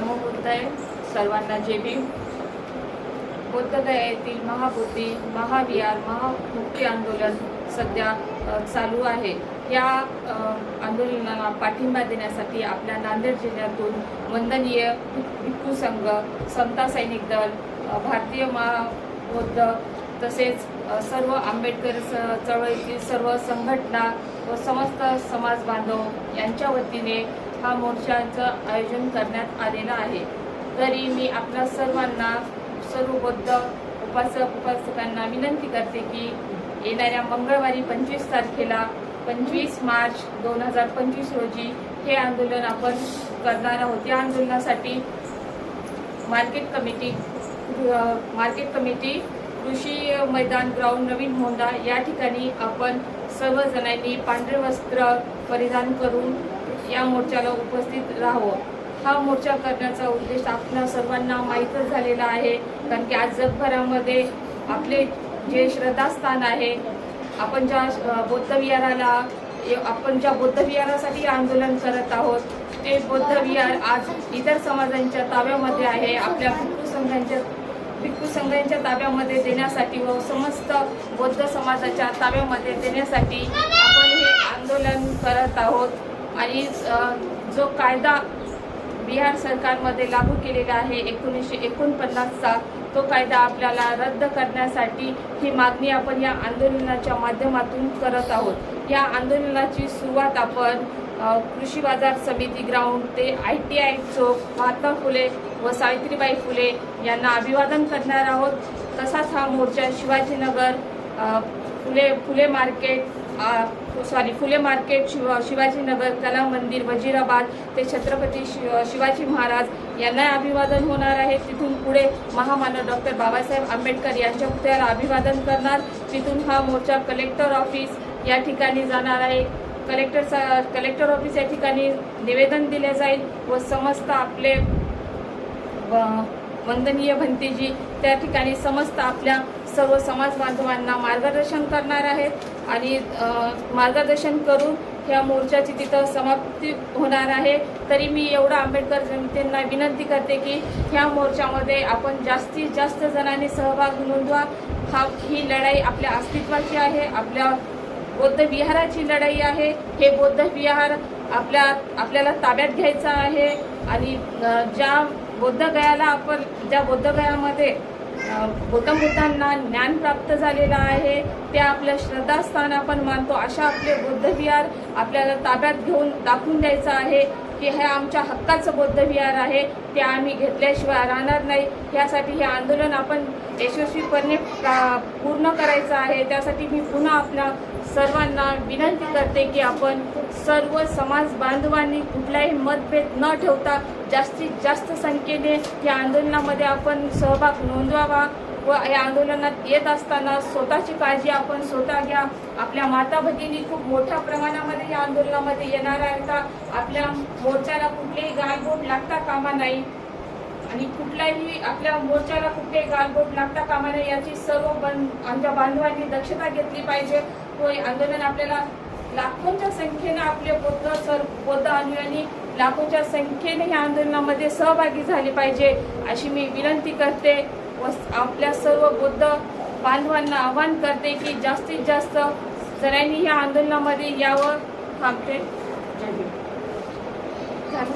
नमो बुद्धाय सर्वांना जे भीम बुद्धगया महाबुद्धी महाविहार महामुक्ती आंदोलन सध्या चालू आहे. या आंदोलनाला पाठिंबा देण्यासाठी आपल्या नांदेड जिल्ह्यातून वंदनीय भिक्खू संघ समता सैनिक दल भारतीय महाबौद्ध तसेच सर्व आंबेडकर चळवळीतील सर्व संघटना व समस्त समाज बांधव यांच्या वतीने हा मोर्चाचं आयोजन करण्यात आलेलं आहे. तरी मी आपल्या सर्वांना सर्व बौद्ध उपासक उपासकांना विनंती करते की येणाऱ्या मंगळवारी पंचवीस तारखेला पंचवीस मार्च दोन हजार पंचवीस रोजी हे आंदोलन आपण करणार आहोत. या आंदोलनासाठी मार्केट कमिटी मार्केट कमिटी कृषी मैदान ग्राउंड नवीन होंडा या ठिकाणी आपण सर्वजणांनी पांढरे वस्त्र परिधान करून या मोर्चाला उपस्थित राहावं. हा मोर्चा करण्याचा उद्देश आपल्या सर्वांना माहीतच झालेला आहे. कारण की आज जगभरामध्ये आपले जे श्रद्धास्थान आहे आपण ज्या बौद्धविहाराला बौद्ध विहाराला आपण ज्या बौद्ध विहारासाठी आंदोलन करत आहोत ते बौद्ध विहार आज इतर समाजांच्या ताब्यामध्ये आहे. आपल्या भिक्खू संघांच्या भिक्खू संघांच्या ताब्यामध्ये देण्यासाठी व समस्त बौद्ध समाजाच्या ताब्यामध्ये देण्यासाठी आपण हे आंदोलन करत आहोत. आणि जो कायदा बिहार सरकारमध्ये लागू केलेला आहे एकोणीसशे एकोणपन्नासचा तो कायदा आपल्याला रद्द करण्यासाठी ही मागणी आपण या आंदोलनाच्या माध्यमातून करत आहोत. या आंदोलनाची सुरुवात आपण कृषी बाजार समिती ग्राउंड ते आय टी आय चौक महात्मा फुले व सावित्रीबाई फुले यांना अभिवादन करणार आहोत. तसाच हा मोर्चा शिवाजीनगर फुले फुले मार्केट सॉरी हो, फुले मार्केट शिव शिवाजीनगर कला मंदिर वजिराबाद ते छत्रपती शिव शिवाजी महाराज यांना अभिवादन होणार आहे. तिथून पुढे महामानव डॉक्टर बाबासाहेब आंबेडकर यांच्या पुतळ्याला अभिवादन करणार. तिथून हा मोर्चा कलेक्टर ऑफिस या ठिकाणी जाणार आहे. कलेक्टर कलेक्टर ऑफिस या ठिकाणी निवेदन दिले जाईल व समस्त आपले वंदनीय भंतेजी त्या ठिकाणी समस्त आपल्या सर्व समाज बांधवांना मार्गदर्शन करणार आहेत आणि मार्गदर्शन करून ह्या मोर्चाची तिथं समाप्ती होणार आहे. तरी मी एवढं आंबेडकर जनतेंना विनंती करते की ह्या मोर्चामध्ये आपण जास्तीत जास्त जणांनी सहभाग नोंदवा. हा ही लढाई आपल्या अस्तित्वाची आहे आपल्या बौद्ध विहाराची लढाई आहे. हे बौद्ध विहार आपल्या आपल्याला ताब्यात घ्यायचं आहे आणि ज्या बौद्धगयाला आपण ज्या बौद्धगयामध्ये गौतम बुद्धांना ज्ञान प्राप्त झालेलं आहे ते आपलं श्रद्धास्थान आपण मानतो. अशा आपले बौद्ध विहार आपल्याला ताब्यात घेऊन दाखवून द्यायचं आहे. की हे आमच्या हक्काचं बौद्ध विहार आहे ते आम्ही घेतल्याशिवाय राहणार नाही. यासाठी हे आंदोलन आपण यशस्वीपणे पूर्ण करायचं आहे. त्यासाठी मी पुन्हा आपल्या सर्वांना विनंती करते की आपण सर्व समाज बांधवांनी कुठलाही मतभेद न ठेवता जास्तीत जास्त संख्येने या आंदोलनामध्ये आपण सहभाग नोंदवावा. व या आंदोलनात येत असताना स्वतःची काळजी आपण स्वतः घ्या. आपल्या माता भगिनी खूप मोठ्या प्रमाणामध्ये या आंदोलनामध्ये येणार आहेत. आपल्या मोर्चाला कुठलेही गालबोट लागता कामा नाही. आणि कुठल्याही आपल्या मोर्चाला कुठलेही गालबोट लागता कामा नाही. याची सर्व बंद आमच्या बांधवांनी दक्षता घेतली पाहिजे. व हे आंदोलन आपल्याला लाखोंच्या संख्येने आपले बौद्ध सर बौद्ध अनुयायी लाखोंच्या संख्येने या आंदोलनामध्ये सहभागी झाले पाहिजे. अशी मी विनंती करते. आपल्या सर्व बौद्ध बांधवांना आवाहन करते की जास्तीत जास्त जणांनी या आंदोलनामध्ये यावं. थांबते.